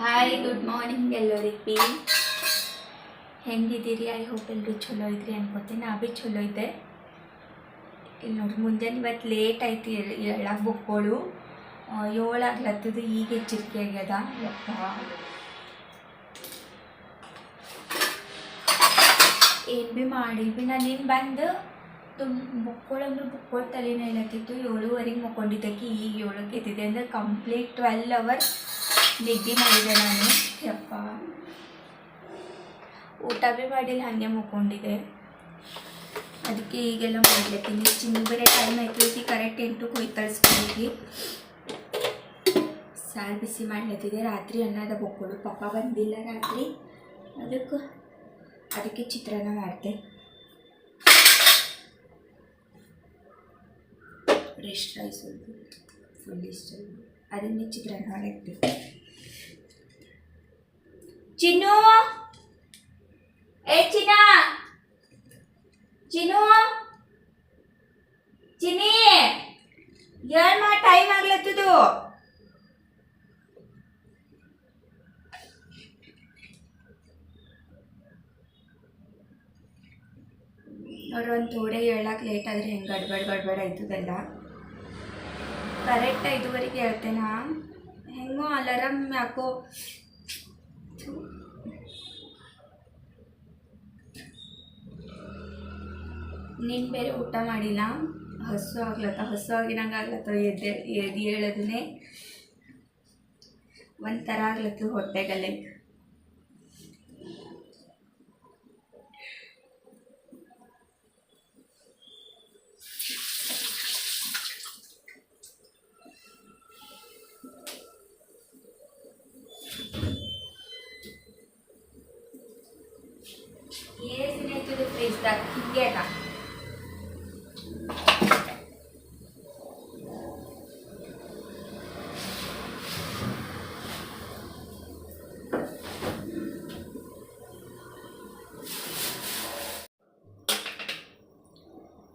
Hi good morning ಎಲ್ಲರಿಗೆ. ಹೆಂಗಿದ್ದೀರಿ? I hope ಎಲ್ಲರೂ ಚಲೋ ಇದ್ರಿ ಅನ್ಕೋತೀನಿ. ನಾ ಭೀ ಚಲೋ ಇದ್ದೆ. ಇಲ್ಲಿ ನೋಡ್ರಿ, ಮುಂಜಾನೆ ಇವತ್ತು ಲೇಟ್ ಆಯ್ತು ಎಳ್ಳಾಗ ಬುಕ್ಗಳು ಏಳಾಗ್ಲತ್ತದು ಈಗ ಎಚ್ಚರಿಕೆ ಆಗ್ಯದ. ಯಪ್ಪ. ಏನು ಭೀ ಮಾಡಿ ಭೀ ನಾನು ಏನು ಬಂದು ತುಂಬ ಬುಕ್ಕೋಳು ಅಂದ್ರೆ ಬುಕ್ಕೋಳು ತಲೆನೇ ಇಲ್ಲತ್ತಿತ್ತು ಏಳುವರೆಗೆ ಮಕ್ಕೊಂಡಿದ್ದಕ್ಕೆ ಈಗ ಏಳಕ್ಕೆ ಎದ್ದಿದೆ ಅಂದ್ರೆ ಕಂಪ್ಲೀಟ್ ಟ್ವೆಲ್ ಅವರ್ಸ್ ನಿದ್ದೆ ಮಾಡಿದೆ ನಾನು ಯಪ್ಪ ಊಟ ಭೀ ಮಾಡಿಲ್ಲ ಹಾಗೆ ಮುಕ್ಕೊಂಡಿದೆ ಅದಕ್ಕೆ ಈಗೆಲ್ಲ ಮಾಡ್ಲತ್ತೀನಿ ಚಿನ್ನ ಬೇರೆ ಟೈಮ್ ಆಯ್ತೈತಿ ಕರೆಕ್ಟ್ ಎಂಟು ಕುಯ್ ತರಿಸ್ಕೊಂಡಿ ಸಾರು ಬಿಸಿ ಮಾಡ್ಲತ್ತಿದೆ ರಾತ್ರಿ ಅನ್ನದ ಬೊಕ್ಕಳು ಪಪ್ಪ ಬಂದಿಲ್ಲ ರಾತ್ರಿ ಅದಕ್ಕೆ ಅದಕ್ಕೆ ಚಿತ್ರಾನ್ನ ಮಾಡಿದೆ ರೆಸ್ಟ್ ರೈಸ್ ಫುಲ್ ಇಷ್ಟ ಅದನ್ನೇ ಚಿತ್ರಾನ್ನ ಮಾಡಕ್ಕೆ ಚಿನ್ನು. ಏ, ಚಿನ್ನ. ಚಿನ್ನು. ಚಿನ್ನಿ. ಏನ್ ಮಾ ಟೈಮ್ ಆಗ್ಲತ್ತದು? ನೋಡ್ರಿ ಒಂದು ಥೋಡೆ ಹೇಳಕ್ಕೆ ಲೇಟ್ ಆದರೆ ಹೆಂಗೆ ಗಡ್ಬಡ್ ಗಡ್ಬಡ್ ಆಯ್ತದಲ್ಲ? ಕರೆಕ್ಟ್ ಐದುವರೆಗೆ ಹೇಳ್ತೇನಾ? ಹೆಂಗೋ ಅಲಾರಮ್ ಯಾಕೋ ನೀನು ಬೇರೆ ಊಟ ಮಾಡಿಲ್ಲ? ಹಸು ಆಗ್ಲತ್ತ? ಹಸು ಆಗಿರಂಗೆ ಆಗ್ಲತ್ತ? ಎದ್ದೆ ಎದ್ದು ಹೇಳೋದನ್ನೇ? ಒಂಥರ ಆಗ್ಲತ್ತು ಹೊಟ್ಟೆಗಲ್ಲೇ ಏಸಿನ ಹೆಚ್ಚಿದ ಫ್ರಿಜ್ದಾಗ ಹಿಂಗೆ ಅದ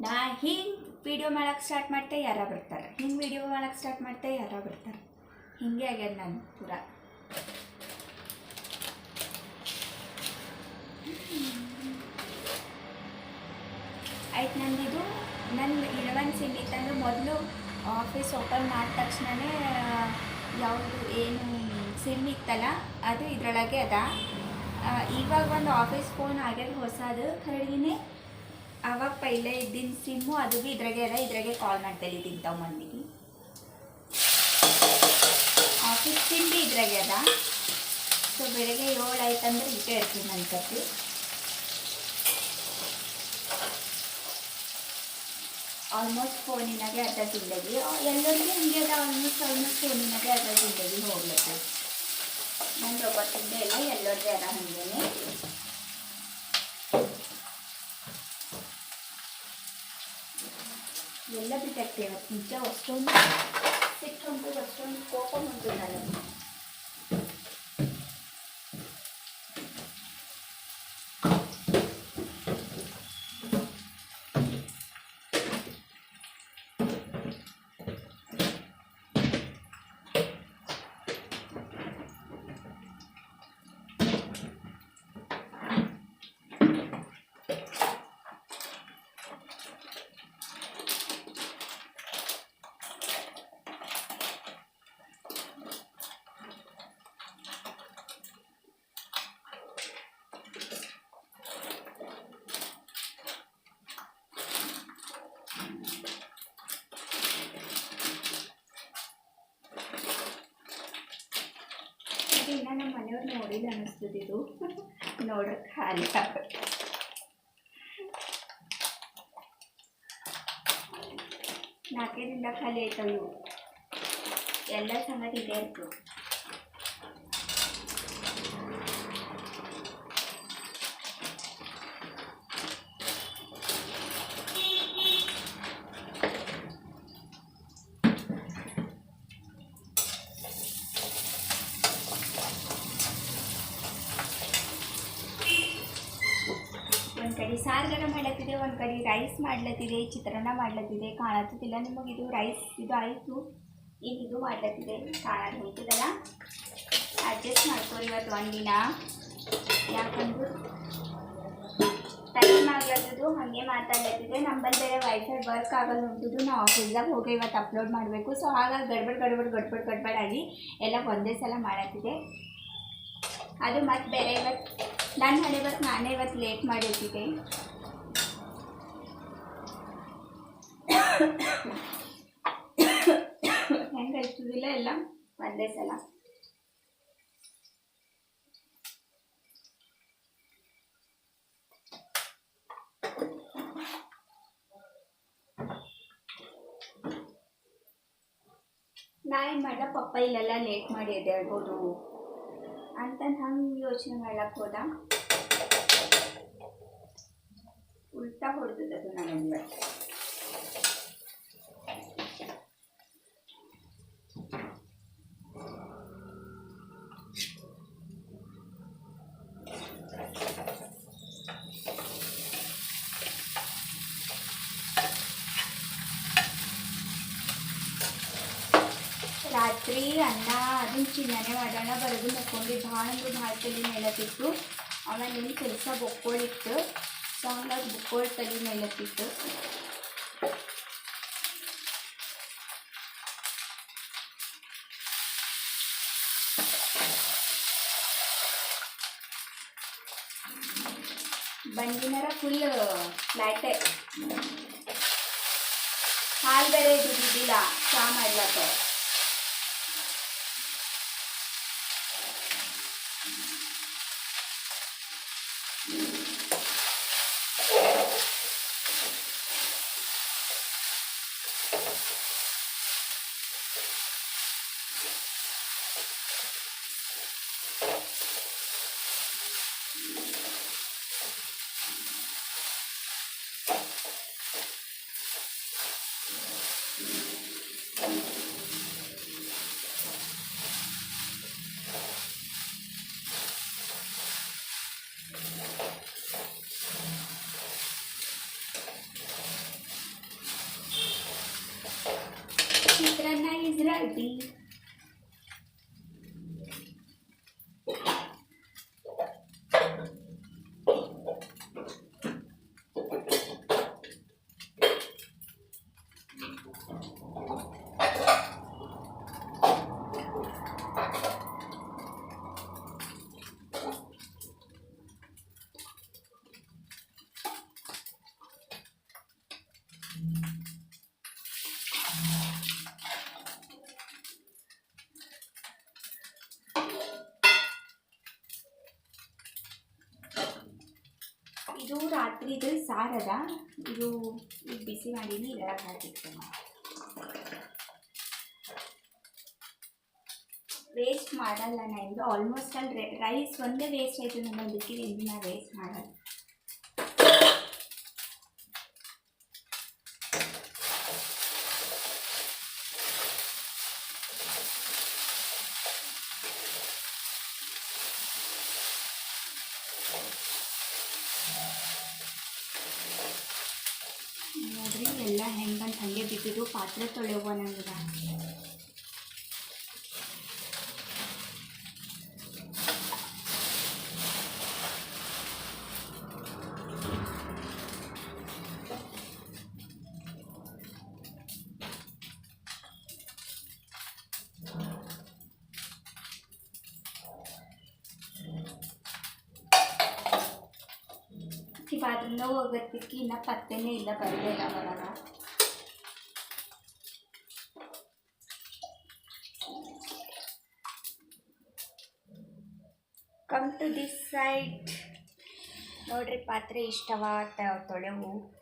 ನಾ ಹಿಂಗೆ ವಿಡಿಯೋ ಮಾಡಕ್ಕೆ ಸ್ಟಾರ್ಟ್ ಮಾಡ್ತೆ ಯಾರ ಬರ್ತಾರೆ. ಹಿಂಗೆ ವಿಡಿಯೋ ಮಾಡಕ್ಕೆ ಸ್ಟಾರ್ಟ್ ಮಾಡ್ತೆ ಯಾರ ಬರ್ತಾರೆ. ಹಿಂಗೆ ಆಗ್ಯದ ನಾನು ಪೂರ. ಆಯ್ತು ನಂದಿದು ನನ್ನ ಇಲೆವೆನ್ ಸಿಮ್ ಇತ್ತಂದ್ರೆ ಮೊದಲು ಆಫೀಸ್ ಓಪನ್ ಮಾಡಿದ ತಕ್ಷಣವೇ ಯಾವುದು ಏನು ಸಿಮ್ ಇತ್ತಲ್ಲ, ಅದು ಇದರೊಳಗೆ ಅದ. ಇವಾಗ ಒಂದು ಆಫೀಸ್ ಫೋನ್ ಆಗ್ಯದ ಹೊಸದು ಖರೀದಿನೇ ಅವಾಗ ಪೈಲೆ ಇದ್ದಿನ ಸಿಮ್ಮು ಅದು ಭೀ ಇದ್ರಾಗೆ ಅದ, ಇದ್ರಾಗೆ ಕಾಲ್ ಮಾಡ್ತಾ ಇದ್ದಿಂತಾವ ಮಂದಿಗೆ ಆಫೀಸ್ ಸಿಮ್ ಭೀ ಇದ್ರಾಗೆ ಅದ. ಸೊ ಬೆಳಗ್ಗೆ ಏಳು ಆಯ್ತಂದ್ರೆ ಇಟ್ಟೇ ಇರ್ತೀನಿ ಅನ್ಸತ್ತಿ ಆಲ್ಮೋಸ್ಟ್ ಫೋನಿನಾಗೆ ಅರ್ಧ ಜಿಂದಗಿ. ಎಲ್ಲರಿಗೂ ಹಿಂಗೆ ಅದ ಆಲ್ಮೋಸ್ಟ್ ಆಲ್ಮೋಸ್ಟ್ ಫೋನಿನಾಗೆ ಅರ್ಧ ಜಿಂದಗಿ ಹೋಗ್ಲತ್ತೆ. ನನ್ನ ರೊಬ್ಬತ್ತಿಂದ ಎಲ್ಲ ಎಲ್ಲರದೇ ಅದ ಹಂಗೇನೆ. గుండె పెట్టేవ ఇంకా వస్తుంది. సిట్ ఉంటుంది వస్తుంది. కోపం ఉంటుంది ನಮ್ಮ ಮನೆಯವ್ರು ನೋಡಿಲ್ಲ ಅನ್ನಿಸ್ತದೆ ಇದು. ನೋಡಕ್ಕೆ ಖಾಲಿ ಆಗುತ್ತೆ ನಾಲ್ಕೈದಿಂದ ಖಾಲಿ ಆಯ್ತವು ಎಲ್ಲ ಸಂಗತಿ ಇದೆ ಇತ್ತು ಒಂದು ಕಡೆ ಸಾರುಗರ ಮಾಡ್ಲತ್ತಿದೆ, ಒಂದು ಕಡೆ ರೈಸ್ ಮಾಡ್ಲತ್ತಿದೆ, ಚಿತ್ರಾನ್ನ ಮಾಡ್ಲತ್ತಿದೆ ಕಾಣತ್ತಿಲ್ಲ ನಿಮಗೆ ಇದು ರೈಸ್ ಇದು ಆಯಿತು. ಈಗ ಇದು ಮಾಡ್ಲತ್ತಿದೆ ಕಾಣತ್ತಿದಲ್ಲ ಅಡ್ಜಸ್ಟ್ ಮಾಡ್ಕೊರಿ ಇವತ್ತು ಒಂದಿನ. ಯಾಕಂದ್ರೆ ಟೈಮ್ ಆಗ್ಲತ್ತದು ಹಾಗೆ ಮಾತಾಡ್ಲತ್ತಿದೆ. ನಂಬಲ್ ಬೇರೆ ವೈಫೈ ವರ್ಕ್ ಆಗಲ್ಲ ಉಂಟುದು ನಾವು ಆಫೀಸ್ದಾಗ ಹೋಗಿ ಇವತ್ತು ಅಪ್ಲೋಡ್ ಮಾಡಬೇಕು. ಸೊ ಹಾಗಾಗಿ ಗಡ್ಬಡ್ ಗಡ್ಬಡ್ ಗಡ್ಬಡ್ ಗಡ್ಬಡ್ ಆಗಿ ಎಲ್ಲ ಒಂದೇ ಸಲ ಮಾಡತ್ತಿದೆ ಅದು ಮತ್ತೆ ಬೇರೆ ಇವತ್ತು ನನ್ನ ಹಣೆ ಇವತ್ತು ನಾನೇ ಇವತ್ತು ಲೇಟ್ ಮಾಡಿರ್ತಿದ್ದೆ ಹೆಂಗೆ ಇರ್ತದಿಲ್ಲ ಎಲ್ಲ? ಒಂದೇ ಸಲ. ನಾ ಏನು ಮಾಡ್ದೆ? ಪಪ್ಪ ಇಲ್ಲೆಲ್ಲ ಲೇಟ್ ಮಾಡಿ ಎದ್ದೇಳ್ಬೋದು ಅಂತಂದು ಹಂಗೆ ಯೋಚನೆ ಮಾಡ್ಲಕ್ಕೆ ಹೋದ ಉಲ್ಟಾ ಹೊಡೆದದ್ದು ನನಗೆ ರಾತ್ರಿ ಅನ್ನ ಅದನ್ನ ಚಿನ್ನನೆ ಮಾಡೋಣ ಬರೋದು ಮಕ್ಕೊಂಡು ಭಾಳ ಅಂದ್ರೆ ಭಾಳ ತಲೆ ಮೇಲತ್ತಿತ್ತು. ಆಮೇಲೆ ಏನು ಕೆಲಸ ಬೊಕ್ಕೋಳಿತ್ತು. ಸೊ ಹಂಗಾಗಿ ಬುಕ್ಕೋಳ್ ತಲೆ ಮೇಲತ್ತಿತ್ತು. ಬಂಡಿನರ ಫುಲ್ ಫ್ಲಾಟೆ ಹಾಲು ಬೇರೆ ದುಡ್ಡಿದ್ದಿಲ್ಲ ಚಾ ಮಾಡ್ಲಕ್ಕ. happy. ರಾತ್ರಿದು ಸಾರದ, ಇದು ಬಿಸಿ ಮಾಡೀನಿ ಇದೆಲ್ಲ ಹಾಕಿರ್ತೇನೆ ವೇಸ್ಟ್ ಮಾಡಲ್ಲ ನಾನು ಇದು. ಆಲ್ಮೋಸ್ಟ್ ಅಲ್ಲಿ ರೈಸ್ ಒಂದೇ ವೇಸ್ಟ್ ಆಯಿತು ನಮ್ಮ ಬಿಕ್ಕಿದೆ ಇದನ್ನ ವೇಸ್ಟ್ ಮಾಡಲ್ಲ. ಎಲ್ಲ ಹೆಂಗಂತ ಹಂಗೆ ಬಿಟ್ಟಿದ್ದು ಪಾತ್ರೆ ತೊಳೆಯುವ ನಂಗೆ ಈ ಬಾತ್ರೂಮ್ನ ಹೋಗೋದಕ್ಕೆ ಇನ್ನ ಪತ್ತೆನೇ ಇಲ್ಲ ಬರಲೇ ಅವಾಗ. ಕಮ್ ಟು ದಿಸ್ ಸೈಡ್ ನೋಡ್ರಿ, ಪಾತ್ರೆ ಇಷ್ಟವ ತ- ತೊಳೆವು.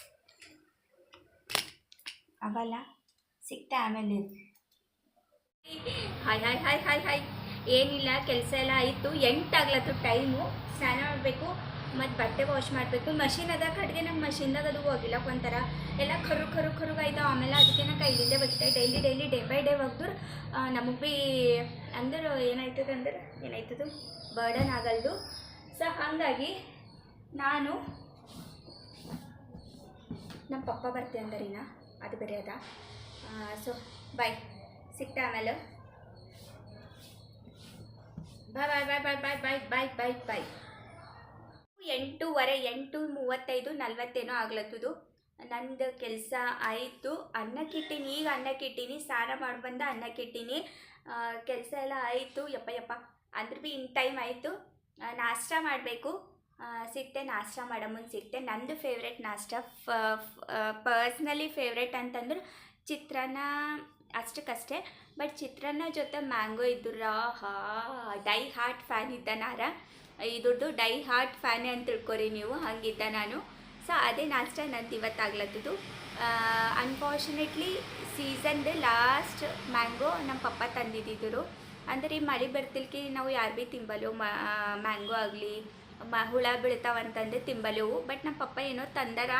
ಅವಲ್ಲ ಸಿಗ್ತಾ ಆಮೇಲೆ. Hi hi hi hi hi ಏನಿಲ್ಲ, ಕೆಲಸ ಎಲ್ಲ ಆಯಿತು. ಎಂಟಾಗ್ಲತ್ತು ಟೈಮು ಸ್ನಾನ ಮಾಡಬೇಕು, ಮತ್ತು ಬಟ್ಟೆ ವಾಶ್ ಮಾಡಬೇಕು. ಮಷಿನ್ ಅದ ಕಡೆಗೆ ನಮ್ಮ ಮಷಿನ್ದಾಗ ಅದು ಹೋಗಿಲ್ಲಕ್ಕೆ ಒಂಥರ. ಎಲ್ಲ ಕರು ಕರು ಕರುಗಾಯ್ತು ಆಮೇಲೆ ಅದಕ್ಕೆ ನಾ ಕೈಲಿಂದೆ ಒಗಿತೆ daily daily day by day ಒಗ್ದ್ರೆ ನಮಗೆ ಭೀ ಅಂದ್ರೆ ಏನಾಯ್ತದ ಅಂದ್ರೆ? ಏನಾಯ್ತದು? ಬರ್ಡನ್ ಆಗಲ್ದು. ಸೊ ಹಾಗಾಗಿ ನಾನು ನಮ್ಮ ಪಪ್ಪ ಬರ್ತೆ ಅಂದರಿನ? ಅದು ಬೇರೆ ಅದ. ಸೊ ಬಾಯ್ ಸಿಗ್ತಾ ಆಮೇಲೆ. ಬಾಯ್ ಬಾಯ್ ಬಾಯ್ ಬಾಯ್ ಬಾಯ್ ಬಾಯ್ ಬಾಯ್ ಬಾಯ್ ಬಾಯ್ ಎಂಟೂವರೆ ಎಂಟು ಮೂವತ್ತೈದು ನಲ್ವತ್ತೇನೋ ಆಗ್ಲತ್ತದು. ನಂದು ಕೆಲಸ ಆಯಿತು. ಅನ್ನಕ್ಕಿಟ್ಟೀನಿ ಈಗ ಅನ್ನಕ್ಕಿಟ್ಟೀನಿ ಸ್ನಾನ ಮಾಡಿ ಬಂದ ಅನ್ನಕ್ಕಿಟ್ಟೀನಿ ಕೆಲಸ ಎಲ್ಲ ಆಯಿತು. ಯಪ್ಪ ಯಪ್ಪ. ಅಂದ್ರೆ ಭೀ ಇನ್ ಟೈಮ್ ಆಯಿತು. ನಾಷ್ಟ ಮಾಡಬೇಕು. ಸಿಗ್ತೆ ನಾಷ್ಟ ಮಾಡೋ ಮುಂದೆ ಸಿಕ್ತೆ ನಂದು ಫೇವ್ರೆಟ್ ನಾಷ್ಟ. ಪರ್ಸ್ನಲಿ ಫೇವ್ರೆಟ್ ಅಂತಂದ್ರೆ ಚಿತ್ರಾನ್ನ ಅಷ್ಟಕ್ಕಷ್ಟೇ. ಬಟ್ ಚಿತ್ರಾನ್ನ ಜೊತೆ ಮ್ಯಾಂಗೋ ಇದ್ರ ಹಾ ಡೈ ಹಾರ್ಟ್ ಫ್ಯಾನ್ ಇದ್ದ ನಾರ. ಇದ್ರದ್ದು ಡೈ ಹಾರ್ಟ್ ಫ್ಯಾನ್ ಅಂತ ತಿಳ್ಕೊರಿ ನೀವು, ಹಂಗಿದ್ದ ನಾನು. ಸೊ ಅದೇ ನಾಷ್ಟ ನಂದು ಇವತ್ತಾಗ್ಲತ್ತದು ಅನ್ಫಾರ್ಚುನೇಟ್ಲಿ ಸೀಸನ್ದು ಲಾಸ್ಟ್ ಮ್ಯಾಂಗೋ ನಮ್ಮ ಪಪ್ಪ ತಂದಿದ್ದಿದ್ರು ಅಂದ್ರೆ ಈ ಮಳೆ ಬರ್ತಿಲ್ಕಿ ನಾವು ಯಾರು ಭೀ ತಿಂಬಲ್ವು ಮ್ಯಾಂಗೋ ಆಗಲಿ, ಮ, ಹುಳ ಬೀಳ್ತಾವಂತಂದು ತಿಂಬಲೆವು. ಬಟ್ ನಮ್ಮ ಪಪ್ಪ ಏನೋ ತಂದರ.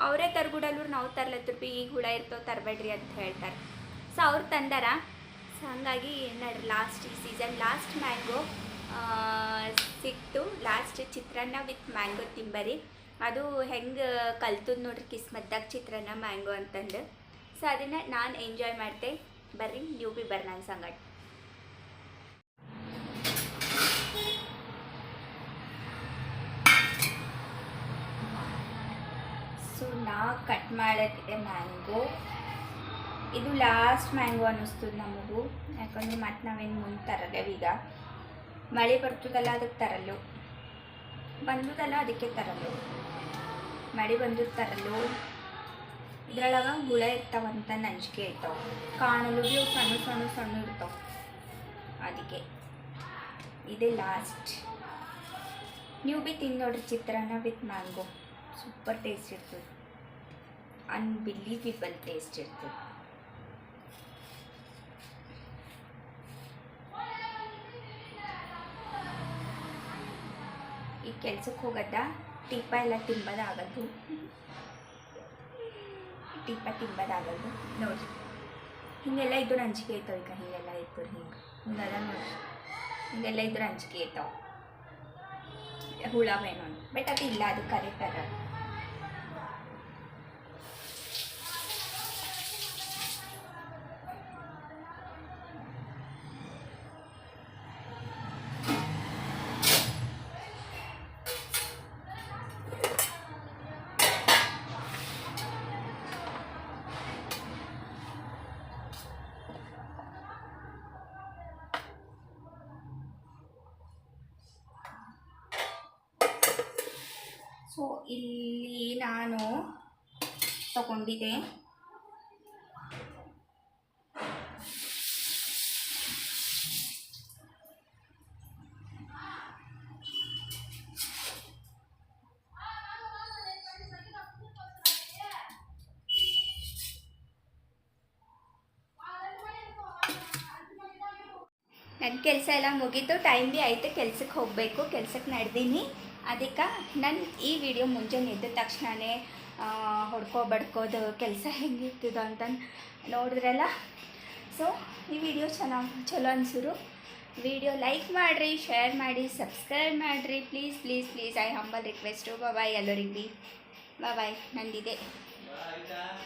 ಅವರೇ ತರ್ಗುಡಲ್ರು ನಾವು ತರ್ಲತ್ತರ ಭೀ ಈಗ ಹುಳ ಇರ್ತಾವೆ ತರಬೇಡ್ರಿ ಅಂತ ಹೇಳ್ತಾರೆ. ಸೊ ಅವ್ರು ತಂದಾರ? ಸೊ ಹಂಗಾಗಿ ನಡ್ರಿ ಲಾಸ್ಟ್ ಈ ಸೀಸನ್ ಲಾಸ್ಟ್ ಮ್ಯಾಂಗೋ ಸಿಕ್ತು. ಲಾಸ್ಟ್ ಚಿತ್ರಾನ್ನ ವಿತ್ ಮ್ಯಾಂಗೋ ತಿಂಬರಿ. ಅದು ಹೆಂಗೆ ಕಲ್ತು ನೋಡ್ರಿ ಕಿಸ್ಮತ್ದಾಗ ಚಿತ್ರಾನ್ನ ಮ್ಯಾಂಗೋ ಅಂತಂದು. ಸೊ ಅದನ್ನು ನಾನು ಎಂಜಾಯ್ ಮಾಡ್ತೆ. ಬರ್ರಿ, ನೀವು ಭೀ ಬರ್ರಿ ನನ್ನ ಸಂಗಡ. ಸೊ ನಾ ಕಟ್ ಮಾಡಕ್ಕೆ ಮ್ಯಾಂಗೋ ಇದು ಲಾಸ್ಟ್ ಮ್ಯಾಂಗೋ ಅನ್ನಿಸ್ತದೆ ನಮಗೂ. ಯಾಕಂದ್ರೆ ಮತ್ತೆ ನಾವೇನು ಮುಂದೆ ತರಲೇವೀಗ ಮಳೆ ಬರ್ತದಲ್ಲ ಅದಕ್ಕೆ ತರಲು ಬಂದದಲ್ಲ ಅದಕ್ಕೆ ತರಲು ಮಳೆ ಬಂದು ತರಲು ಇದ್ರೊಳಗೆ ಹುಳ ಇರ್ತಾವಂತ ನಂಜಿಕೆ ಇರ್ತಾವೆ. ಕಾಣಲು ಭೀ ಸಣ್ಣ ಸಣ್ಣ ಸಣ್ಣ ಇರ್ತಾವೆ. ಅದಕ್ಕೆ. ಇದೇ ಲಾಸ್ಟ್ ನೀವು ಭೀ ತಿಂದು ನೋಡ್ರಿ ಚಿತ್ರಾನ್ನ ವಿತ್ ಮ್ಯಾಂಗೋ ಸೂಪರ್ ಟೇಸ್ಟ್ ಇರ್ತದೆ. ಅನ್ಬಿಲೀವಿಬಲ್ ಟೇಸ್ಟ್ ಇರ್ತದೆ. ಈ ಕೆಲ್ಸಕ್ಕೆ ಹೋಗದ ಟೀಪ ಎಲ್ಲ ತಿಂಬೋದಾಗದು ಟೀಪ ತಿಂಬೋದಾಗದು ನೋಡ್ರಿ ಹಿಂಗೆಲ್ಲ ಇದ್ದು ಅಂಜಿಕೆ ಐತಾವ ಈಗ, ಹಿಂಗೆಲ್ಲ ಇತ್ತು ಹಿಂಗೆ. ಹಿಂಗೆಲ್ಲ ನೋಡ್ರಿ ಹಿಂಗೆಲ್ಲ ಇದ್ರೆ ಅಂಜಿಕೆ ಐತಾವ ಹುಳವೇನೋ. ಬಟ್ ಅದು ಇಲ್ಲ, ಅದು ಕರೆಕ್ಟ್ ಅದ ಸೊ ಇಲ್ಲಿ ನಾನು ತಗೊಂಡಿದ್ದೆ. ನನ್ನ ಕೆಲಸ ಎಲ್ಲ ಮುಗೀತು. ಟೈಮ್ ಭೀ ಆಯಿತು. ಕೆಲ್ಸಕ್ಕೆ ಹೋಗಬೇಕು. ಕೆಲ್ಸಕ್ಕೆ ನಡೆದೀನಿ. ಅದಕ್ಕೆ ನನ್ನ ಈ ವಿಡಿಯೋ ಮುಂಜಾನೆ ಎದ್ದ ತಕ್ಷಣವೇ ಹೊಡ್ಕೋ ಬಡ್ಕೋದು ಕೆಲಸ ಹೆಂಗಿರ್ತದ ಅಂತಂದು ನೋಡಿದ್ರಲ್ಲ? ಸೊ ಈ ವಿಡಿಯೋ ಚೆನ್ನಾಗಿ ಚಲೋ ಅನ್ಸಿರು. ವಿಡಿಯೋ ಲೈಕ್ ಮಾಡಿರಿ ಶೇರ್ ಮಾಡಿ ಸಬ್ಸ್ಕ್ರೈಬ್ ಮಾಡಿರಿ. Please please please I humble request bye ಎಲ್ಲರಿಗೆ ಬಿ ಬಾಯ್ ನಂದಿದೆ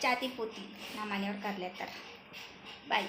ಚಾತಿ ಪೂತಿ ನಮ್ಮ ಮನೆಯವ್ರು ಕರ್ಲೇತಾರೆ. ಬಾಯ್